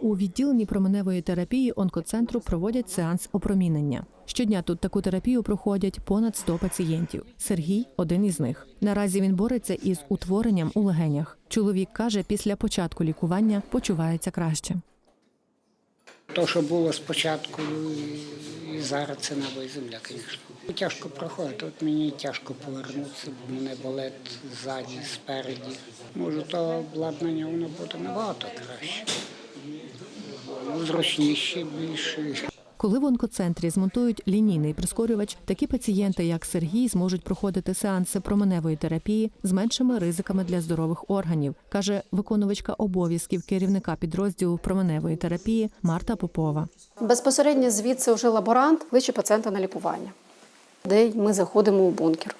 У відділенні променевої терапії онкоцентру проводять сеанс опромінення. Щодня тут таку терапію проходять понад 100 пацієнтів. Сергій один із них. Наразі він бореться із утворенням у легенях. Чоловік каже, після початку лікування почувається краще. То, що було спочатку і- зараз це нова земля, звісно. Тяжко проходить. От мені тяжко повернутися, бо мене болить ззаді, спереді. Може, то обладнання воно буде набагато краще. Ну, Зручніше, більше. Коли в онкоцентрі змонтують лінійний прискорювач, такі пацієнти, як Сергій, зможуть проходити сеанси променевої терапії з меншими ризиками для здорових органів, каже виконувачка обов'язків керівника підрозділу променевої терапії Марта Попова. Безпосередньо звідси вже лаборант кличе пацієнта на лікування, де ми заходимо у бункер.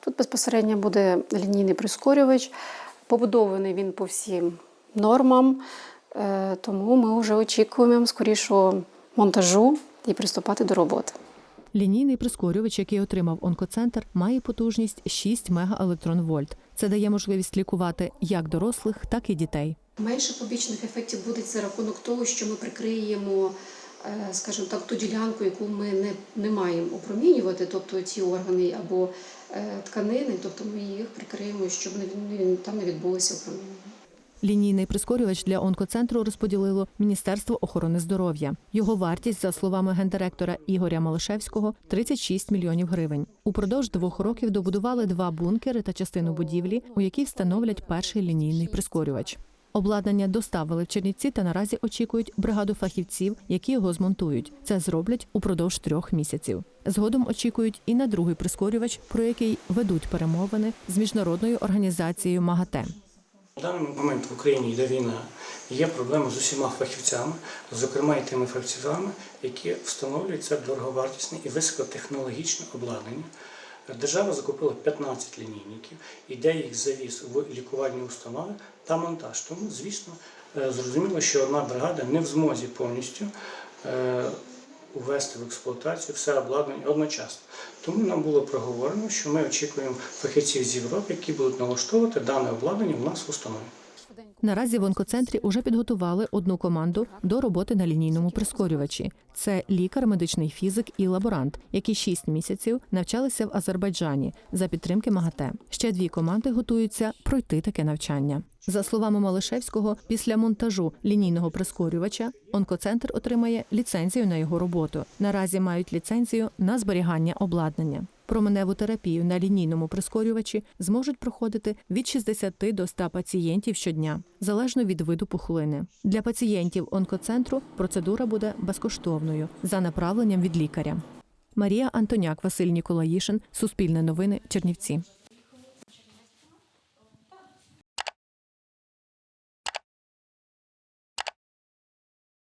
Тут безпосередньо буде лінійний прискорювач. Побудований він по всім нормам, е, тому ми вже очікуємо скорішого монтажу і приступати до роботи. Лінійний прискорювач, який отримав онкоцентр, має потужність 6 мегаелектронвольт. Це дає можливість лікувати як дорослих, так і дітей. Менше побічних ефектів буде за рахунок того, що ми прикриємо, е, скажімо так, ту ділянку, яку ми не, не маємо опромінювати, тобто ті органи або е, тканини, тобто ми їх прикриємо, щоб не, не- там не відбулося опромінювання. Лінійний прискорювач для онкоцентру розподілило Міністерство охорони здоров'я. Його вартість, за словами гендиректора Ігоря Малишевського, 36 мільйонів гривень. Упродовж двох років добудували два бункери та частину будівлі, у якій встановлять перший лінійний прискорювач. Обладнання доставили в Чернівці та наразі очікують бригаду фахівців, які його змонтують. Це зроблять упродовж трьох місяців. Згодом очікують і на другий прискорювач, про який ведуть перемовини з міжнародною організацією МАГАТЕ. В даний момент в Україні йде війна. Є проблема з усіма фахівцями, зокрема і тими фахівцями, які встановлюють це дороговартісне і високотехнологічне обладнання. Держава закупила 15 лінійників, іде їх завіз в лікувальні установи та монтаж. Тому, звісно, е, зрозуміло, що одна бригада не в змозі повністю увести в експлуатацію все обладнання одночасно. Тому нам було проговорено, що ми очікуємо фахівців з Європи, які будуть налаштовувати дане обладнання в нас в установі. Наразі в онкоцентрі уже підготували одну команду до роботи на лінійному прискорювачі. Це лікар, медичний фізик і лаборант, які шість місяців навчалися в Азербайджані за підтримки МАГАТЕ. Ще дві команди готуються пройти таке навчання. За словами Малишевського, після монтажу лінійного прискорювача онкоцентр отримає ліцензію на його роботу. Наразі мають ліцензію на зберігання обладнання. Променеву терапію на лінійному прискорювачі зможуть проходити від 60 до 100 пацієнтів щодня, залежно від виду пухлини. Для пацієнтів онкоцентру процедура буде безкоштовною за направленням від лікаря. Марія Антоняк, Василь Ніколаїшин, Суспільне новини, Чернівці.